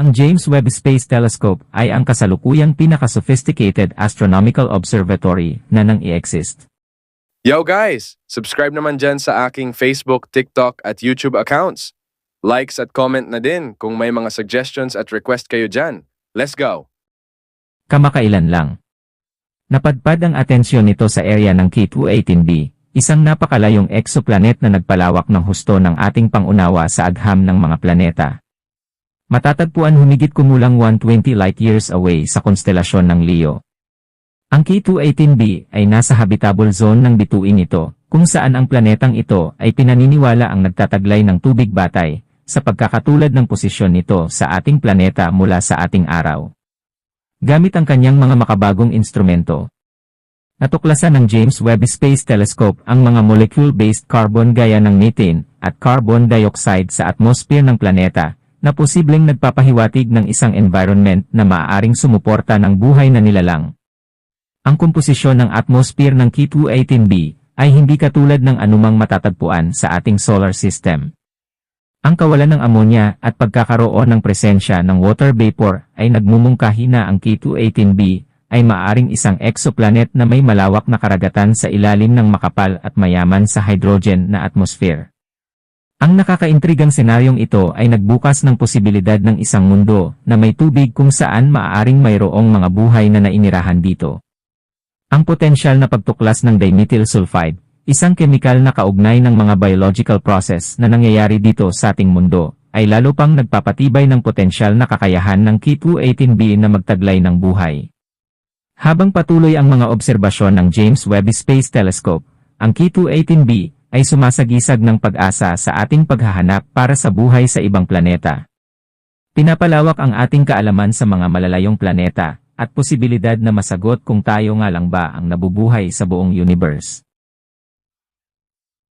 Ang James Webb Space Telescope ay ang kasalukuyang pinaka-sophisticated astronomical observatory na nang i-exist. Yo guys! Subscribe naman dyan sa aking Facebook, TikTok at YouTube accounts. Likes at comment na din kung may mga suggestions at request kayo dyan. Let's go! Kamakailan lang. Napadpad ang atensyon nito sa area ng K218b, isang napakalayong exoplanet na nagpalawak ng husto ng ating pangunawa sa agham ng mga planeta. Matatagpuan humigit kumulang 120 light-years away sa konstelasyon ng Leo. Ang K218b ay nasa habitable zone ng bituin ito, kung saan ang planetang ito ay pinaniniwala ang nagtataglay ng tubig batay, sa pagkakatulad ng posisyon nito sa ating planeta mula sa ating araw. Gamit ang kanyang mga makabagong instrumento, natuklasan ng James Webb Space Telescope ang mga molecule-based carbon gaya ng methane at carbon dioxide sa atmosphere ng planeta, na posibleng nagpapahiwatig ng isang environment na maaaring sumuporta ng buhay na nilalang. Ang komposisyon ng atmosphere ng K218b ay hindi katulad ng anumang matatagpuan sa ating solar system. Ang kawalan ng amonya at pagkakaroon ng presensya ng water vapor ay nagmumungkahi na ang K218b ay maaring isang exoplanet na may malawak na karagatan sa ilalim ng makapal at mayaman sa hydrogen na atmosphere. Ang nakakaintrigang senaryong ito ay nagbukas ng posibilidad ng isang mundo na may tubig kung saan maaaring mayroong mga buhay na nainirahan dito. Ang potensyal na pagtuklas ng dimethyl sulfide, isang kemikal na kaugnay ng mga biological process na nangyayari dito sa ating mundo, ay lalo pang nagpapatibay ng potensyal na kakayahan ng K218b na magtaglay ng buhay. Habang patuloy ang mga obserbasyon ng James Webb Space Telescope, ang K218b ay sumasagisag ng pag-asa sa ating paghahanap para sa buhay sa ibang planeta. Pinapalawak ang ating kaalaman sa mga malalayong planeta, at posibilidad na masagot kung tayo nga lang ba ang nabubuhay sa buong universe.